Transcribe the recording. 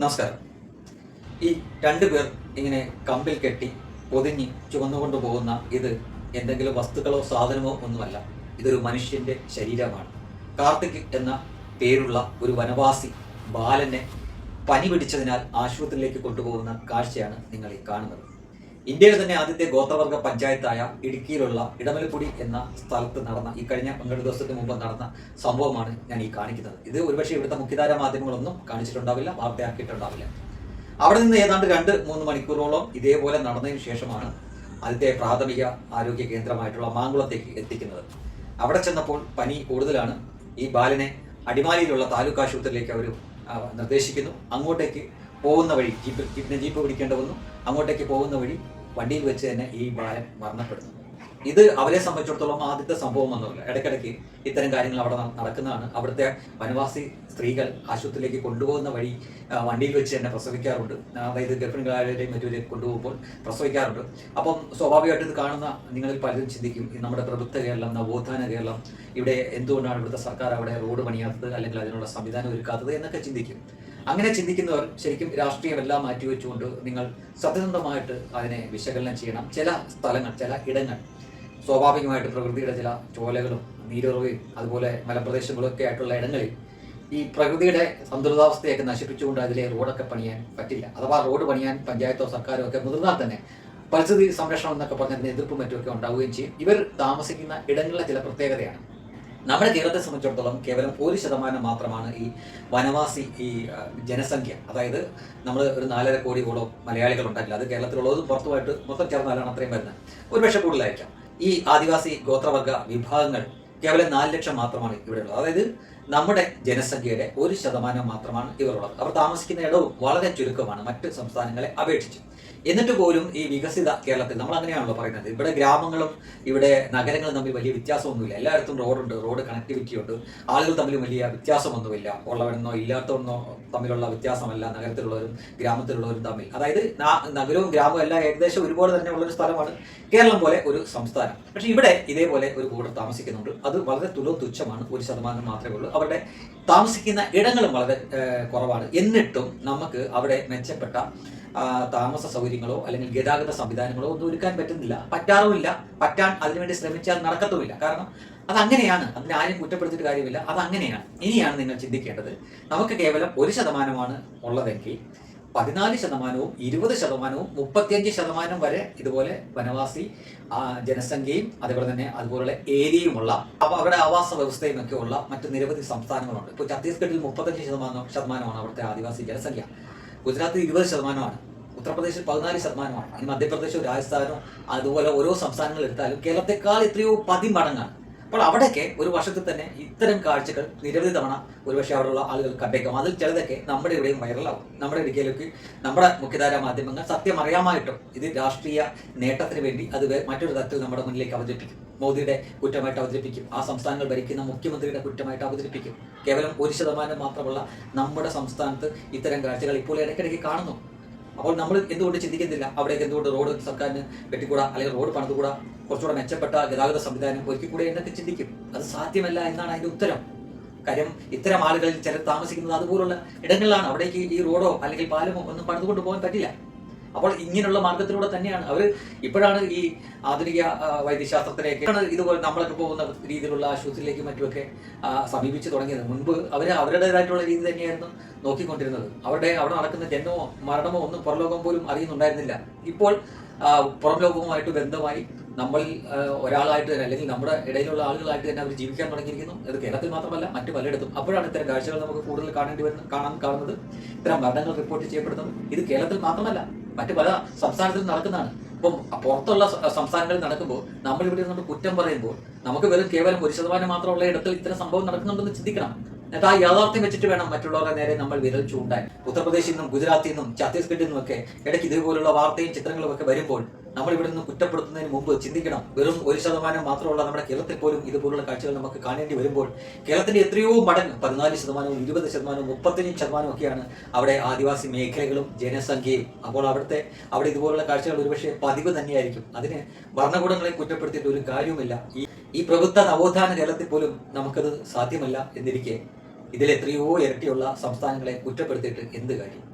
നമസ്കാരം. ഈ രണ്ടു പേർ ഇങ്ങനെ കമ്പിൽ കെട്ടി പൊതിഞ്ഞ് ചുമന്നുകൊണ്ട് പോകുന്ന ഇത് എന്തെങ്കിലും വസ്തുക്കളോ സാധനമോ ഒന്നുമല്ല. ഇതൊരു മനുഷ്യന്റെ ശരീരമാണ്. കാർത്തിക് എന്ന പേരുള്ള ഒരു വനവാസി ബാലനെ പനി പിടിച്ചതിനാൽ ആശുപത്രിയിലേക്ക് കൊണ്ടുപോകുന്ന കാഴ്ചയാണ് നിങ്ങൾ ഈ കാണുന്നത്. ഇന്ത്യയിലെ തന്നെ ആദ്യത്തെ ഗോത്രവർഗ പഞ്ചായത്തായ ഇടുക്കിയിലുള്ള ഇടമലക്കുടി എന്ന സ്ഥലത്ത് നടന്ന ഈ കഴിഞ്ഞ പന്ത്രണ്ട് ദിവസത്തിന് മുമ്പ് നടന്ന സംഭവമാണ് ഞാൻ ഈ കാണിക്കുന്നത്. ഇത് ഒരുപക്ഷെ ഇവിടുത്തെ മുഖ്യധാര മാധ്യമങ്ങളൊന്നും കാണിച്ചിട്ടുണ്ടാവില്ല വാർത്തയാക്കിയിട്ടുണ്ടാവില്ല. അവിടെ നിന്ന് ഏതാണ്ട് രണ്ട് മൂന്ന് മണിക്കൂറോളം ഇതേപോലെ നടന്നതിന് ശേഷമാണ് ആദ്യത്തെ പ്രാഥമിക ആരോഗ്യ കേന്ദ്രമായിട്ടുള്ള മാങ്കുളത്തേക്ക് എത്തിക്കുന്നത്. അവിടെ ചെന്നപ്പോൾ പനി കൂടുതലാണ്. ഈ ബാലനെ അടിമാലിയിലുള്ള താലൂക്ക് ആശുപത്രിയിലേക്ക് അവർ നിർദ്ദേശിക്കുന്നു. അങ്ങോട്ടേക്ക് പോകുന്ന വഴി ജീപ്പ് ജീപ്പ് പിടിക്കേണ്ട വന്നു. അങ്ങോട്ടേക്ക് പോകുന്ന വഴി വണ്ടിയിൽ വെച്ച് തന്നെ ഈ ബാലൻ മരണപ്പെടുന്നു. ഇത് അവരെ സംബന്ധിച്ചിടത്തോളം ആദ്യത്തെ സംഭവം ഒന്നുമില്ല. ഇടയ്ക്കിടയ്ക്ക് ഇത്തരം കാര്യങ്ങൾ അവിടെ നടക്കുന്നതാണ്. അവിടുത്തെ വനവാസി സ്ത്രീകൾ ആശുപത്രിയിലേക്ക് കൊണ്ടുപോകുന്ന വഴി വണ്ടിയിൽ വെച്ച് തന്നെ പ്രസവിക്കാറുണ്ട്. അതായത് ഗർഭിണികളായവരെയും മറ്റുവരെയും കൊണ്ടുപോകുമ്പോൾ പ്രസവിക്കാറുണ്ട്. അപ്പം സ്വാഭാവികമായിട്ട് ഇത് കാണുന്ന നിങ്ങളിൽ പലരും ചിന്തിക്കും നമ്മുടെ പ്രബുദ്ധ കേരളം നവോത്ഥാന കേരളം ഇവിടെ എന്തുകൊണ്ടാണ് ഇവിടുത്തെ സർക്കാർ അവിടെ റോഡ് പണിയാത്തത് അല്ലെങ്കിൽ അതിനുള്ള സംവിധാനം ഒരുക്കാത്തത്? എന്നൊക്കെ ചിന്തിക്കും. അങ്ങനെ ചിന്തിക്കുന്നവർ ശരിക്കും രാഷ്ട്രീയമെല്ലാം മാറ്റിവെച്ചുകൊണ്ട് നിങ്ങൾ സത്യസന്ധമായിട്ട് അതിനെ വിശകലനം ചെയ്യണം. ചില സ്ഥലങ്ങൾ ചില ഇടങ്ങൾ സ്വാഭാവികമായിട്ട് പ്രകൃതിയുടെ ചില ചോലകളും നീരുറവയും അതുപോലെ മലപ്രദേശങ്ങളൊക്കെ ആയിട്ടുള്ള ഇടങ്ങളിൽ ഈ പ്രകൃതിയുടെ സന്തുലിതാവസ്ഥയൊക്കെ നശിപ്പിച്ചുകൊണ്ട് അതിലെ റോഡൊക്കെ പണിയാൻ പറ്റില്ല. അഥവാ റോഡ് പണിയാൻ പഞ്ചായത്തോ സർക്കാരോ ഒക്കെ മുതിർന്നാൽ തന്നെ പരിസ്ഥിതി സംരക്ഷണം എന്നൊക്കെ പറഞ്ഞതിന് എതിർപ്പും മറ്റുമൊക്കെ ഉണ്ടാവുകയും ചെയ്യും. ഇവർ താമസിക്കുന്ന ഇടങ്ങളിലെ ചില പ്രത്യേകതയാണ്. നമ്മുടെ കേരളത്തെ സംബന്ധിച്ചിടത്തോളം കേവലം ഒരു ശതമാനം മാത്രമാണ് ഈ വനവാസി ഈ ജനസംഖ്യ. അതായത് നമ്മൾ ഒരു നാലര കോടിയോളം മലയാളികൾ ഉണ്ടെങ്കിൽ അത് കേരളത്തിലുള്ളത് പുറത്തുമായിട്ട് മൊത്തം ചേർന്നാലാണ് അത്രയും വരുന്നത്. ഒരുപക്ഷെ കൂടുതലായിരിക്കാം. ഈ ആദിവാസി ഗോത്രവർഗ വിഭാഗങ്ങൾ കേവലം നാല് ലക്ഷം മാത്രമാണ് ഇവിടെയുള്ളത്. അതായത് നമ്മുടെ ജനസംഖ്യയുടെ ഒരു ശതമാനം മാത്രമാണ് ഇവരുള്ളത്. അവർ താമസിക്കുന്ന ഇടവും വളരെ ചുരുക്കമാണ് മറ്റ് സംസ്ഥാനങ്ങളെ അപേക്ഷിച്ച്. എന്നിട്ട് പോലും ഈ വികസിത കേരളത്തിൽ നമ്മൾ അങ്ങനെയാണല്ലോ പറയുന്നത്. ഇവിടെ ഗ്രാമങ്ങളും ഇവിടെ നഗരങ്ങളും തമ്മിൽ വലിയ വ്യത്യാസമൊന്നുമില്ല. എല്ലായിടത്തും റോഡുണ്ട് റോഡ് കണക്ടിവിറ്റി ഉണ്ട് ആളുകൾ തമ്മിൽ വലിയ വ്യത്യാസമൊന്നുമില്ല. ഉള്ളവരെന്നോ ഇല്ലാത്തവരെന്നോ തമ്മിലുള്ള വ്യത്യാസമല്ല നഗരത്തിലുള്ളവരും ഗ്രാമത്തിലുള്ളവരും തമ്മിൽ. അതായത് നഗരവും ഗ്രാമവും എല്ലാം ഏകദേശം ഒരുപോലെ തന്നെ ഉള്ളൊരു സ്ഥലമാണ് കേരളം പോലെ ഒരു സംസ്ഥാനം. പക്ഷെ ഇവിടെ ഇതേപോലെ ഒരു കൂട്ടർ താമസിക്കുന്നുണ്ട്. അത് വളരെ തുലോ തുച്ഛമാണ്. ഒരു ശതമാനം മാത്രമേ ഉള്ളൂ. അവരുടെ താമസിക്കുന്ന ഇടങ്ങളും വളരെ കുറവാണ്. എന്നിട്ടും നമുക്ക് അവിടെ മെച്ചപ്പെട്ട താമസ സൗകര്യങ്ങളോ അല്ലെങ്കിൽ ഗതാഗത സംവിധാനങ്ങളോ ഒന്നും ഒരുക്കാൻ പറ്റുന്നില്ല. പറ്റാറുമില്ല. പറ്റാൻ അതിനുവേണ്ടി ശ്രമിച്ചാൽ നടക്കത്തുമില്ല. കാരണം അത് അങ്ങനെയാണ് അതിനെ ആരും കുറ്റപ്പെടുത്തിയിട്ട് കാര്യമില്ല. അത് അങ്ങനെയാണ് ഇനിയാണ് നിങ്ങൾ ചിന്തിക്കേണ്ടത്. നമുക്ക് കേവലം ഒരു ശതമാനമാണ് ഉള്ളതെങ്കിൽ പതിനാല് ശതമാനവും ഇരുപത് ശതമാനവും മുപ്പത്തിയഞ്ച് ശതമാനം വരെ ഇതുപോലെ വനവാസി ജനസംഖ്യയും അതുപോലെ തന്നെ അതുപോലെ ഏരിയയുമുള്ള അപ്പോൾ അവരുടെ ആവാസ വ്യവസ്ഥയും ഒക്കെ ഉള്ള മറ്റ് നിരവധി സംസ്ഥാനങ്ങളുണ്ട്. ഇപ്പോൾ ഛത്തീസ്ഗഡിൽ മുപ്പത്തഞ്ച് ശതമാനം ശതമാനമാണ് അവിടുത്തെ ആദിവാസി ജനസംഖ്യ. ഗുജറാത്തിൽ ഇരുപത് ശതമാനമാണ്. ഉത്തർപ്രദേശിൽ പതിനാല് ശതമാനമാണ്. ഇനി മധ്യപ്രദേശോ രാജസ്ഥാനോ അതുപോലെ ഓരോ സംസ്ഥാനങ്ങൾ എടുത്താലും കേരളത്തെക്കാൾ എത്രയോ പതിമടങ്ങാണ്. അപ്പോൾ അവിടെയൊക്കെ ഒരു വർഷത്തിൽ തന്നെ ഇത്തരം കാഴ്ചകൾ നിരവധി തവണ ഒരുപക്ഷെ അവിടെയുള്ള ആളുകൾ കണ്ടേക്കും. അതിൽ ചിലതൊക്കെ നമ്മുടെ ഇവിടെയും വൈറലാവും നമ്മുടെ ഇടുക്കിയിലേക്ക് നമ്മുടെ മുഖ്യധാര മാധ്യമങ്ങൾ സത്യം അറിയാമായിട്ടും ഇത് രാഷ്ട്രീയ നേട്ടത്തിന് വേണ്ടി അത് മറ്റൊരു തരത്തിൽ നമ്മുടെ മുന്നിലേക്ക് അവതരിപ്പിക്കും. മോദിയുടെ കുറ്റമായിട്ട് അവതരിപ്പിക്കും. ആ സംസ്ഥാനങ്ങൾ ഭരിക്കുന്ന മുഖ്യമന്ത്രിയുടെ കുറ്റമായിട്ട് അവതരിപ്പിക്കും. കേവലം ഒരു ശതമാനം മാത്രമുള്ള നമ്മുടെ സംസ്ഥാനത്ത് ഇത്തരം കാഴ്ചകൾ ഇപ്പോൾ ഇടയ്ക്കിടയ്ക്ക് കാണുന്നു. അപ്പോൾ നമ്മൾ എന്തുകൊണ്ട് ചിന്തിക്കുന്നില്ല? അവിടേക്ക് എന്തുകൊണ്ട് റോഡ് സർക്കാരിന് വെട്ടിക്കൂടാ? അല്ലെങ്കിൽ റോഡ് പണിതുകൂടാ? കുറച്ചുകൂടെ മെച്ചപ്പെട്ട ഗതാഗത സംവിധാനം ഒരുക്കിക്കൂടെ എന്നൊക്കെ ചിന്തിക്കും. അത് സാധ്യമല്ല എന്നാണ് അതിന്റെ ഉത്തരം. കാര്യം ഇത്തരം ആളുകളിൽ ചിലർ താമസിക്കുന്നത് അതുപോലുള്ള ഇടങ്ങളിലാണ്. അവിടേക്ക് ഈ റോഡോ അല്ലെങ്കിൽ പാലമോ ഒന്നും പണിതുകൊണ്ട് പോകാൻ പറ്റില്ല. അപ്പോൾ ഇങ്ങനെയുള്ള മാർഗത്തിലൂടെ തന്നെയാണ്. അവർ ഇപ്പോഴാണ് ഈ ആധുനിക വൈദ്യശാസ്ത്രത്തിലേക്ക് ഇതുപോലെ നമ്മളൊക്കെ പോകുന്ന രീതിയിലുള്ള ആശുപത്രിയിലേക്കും മറ്റുമൊക്കെ സമീപിച്ചു തുടങ്ങിയത്. മുൻപ് അവർ അവരുടേതായിട്ടുള്ള രീതി തന്നെയായിരുന്നു നോക്കിക്കൊണ്ടിരുന്നത്. അവരുടെ അവിടെ നടക്കുന്ന ജന്മമോ മരണമോ ഒന്നും പുറലോകം പോലും അറിയുന്നുണ്ടായിരുന്നില്ല. ഇപ്പോൾ പുറം ലോകവുമായിട്ട് ബന്ധമായി നമ്മൾ ഒരാളായിട്ട് തന്നെ അല്ലെങ്കിൽ നമ്മുടെ ഇടയിലുള്ള ആളുകളായിട്ട് തന്നെ അവർ ജീവിക്കാൻ തുടങ്ങിയിരിക്കുന്നു. അത് കേരളത്തിൽ മാത്രമല്ല മറ്റു പലയിടത്തും. അപ്പോഴാണ് ഇത്തരം കാഴ്ചകൾ നമുക്ക് കൂടുതൽ കാണേണ്ടി വരുന്നത് കാണാൻ കാണുന്നത്. ഇത്തരം മരണങ്ങൾ റിപ്പോർട്ട് ചെയ്യപ്പെടുന്നത്. ഇത് കേരളത്തിൽ മാത്രമല്ല മറ്റു പല സംസ്ഥാനത്തിലും നടക്കുന്നതാണ്. ഇപ്പം പുറത്തുള്ള സംസ്ഥാനങ്ങളിൽ നടക്കുമ്പോൾ നമ്മൾ ഇവിടെ നമ്മൾ കുറ്റം പറയുമ്പോൾ നമുക്ക് വെറും കേവലം ഒരു ശതമാനം മാത്രമുള്ള ഇടത്തിൽ ഇത്തരം സംഭവം നടക്കുന്നുണ്ടെന്ന് ചിന്തിക്കണം. എന്നിട്ട് ആ യാഥാർത്ഥ്യം വെച്ചിട്ട് വേണം മറ്റുള്ളവരുടെ നേരെ നമ്മൾ വിരൽ ചൂണ്ടാൻ. ഉത്തർപ്രദേശിൽ നിന്നും ഗുജറാത്തിൽ നിന്നും ഛത്തീസ്ഗഡിൽ നിന്നും ഒക്കെ ഇടയ്ക്ക് ഇതുപോലുള്ള വാർത്തയും ചിത്രങ്ങളും ഒക്കെ വരുമ്പോൾ നമ്മൾ ഇവിടെ നിന്ന് കുറ്റപ്പെടുത്തുന്നതിന് മുമ്പ് ചിന്തിക്കണം. വെറും ഒരു ശതമാനം മാത്രമുള്ള നമ്മുടെ കേരളത്തിൽ പോലും ഇതുപോലുള്ള കാഴ്ചകൾ നമുക്ക് കാണേണ്ടി വരുമ്പോൾ കേരളത്തിന്റെ എത്രയോ മടങ്ങ് പതിനാല് ശതമാനവും ഇരുപത് ശതമാനവും മുപ്പത്തഞ്ച് ശതമാനവും ഒക്കെയാണ് അവിടെ ആദിവാസി മേഖലകളും ജനസംഖ്യയും. അപ്പോൾ അവിടുത്തെ അവിടെ ഇതുപോലുള്ള കാഴ്ചകൾ ഒരുപക്ഷെ പതിവ് തന്നെയായിരിക്കും. അതിന് ഭരണകൂടങ്ങളെ കുറ്റപ്പെടുത്തിയിട്ട് ഒരു കാര്യവുമില്ല. ഈ ഈ പ്രബുദ്ധ നവോത്ഥാന കേരളത്തിൽ പോലും നമുക്കത് സാധ്യമല്ല എന്നിരിക്കെ ഇതിൽ എത്രയോ ഇരട്ടിയുള്ള സംസ്ഥാനങ്ങളെ കുറ്റപ്പെടുത്തിയിട്ട് എന്ത് കാര്യം?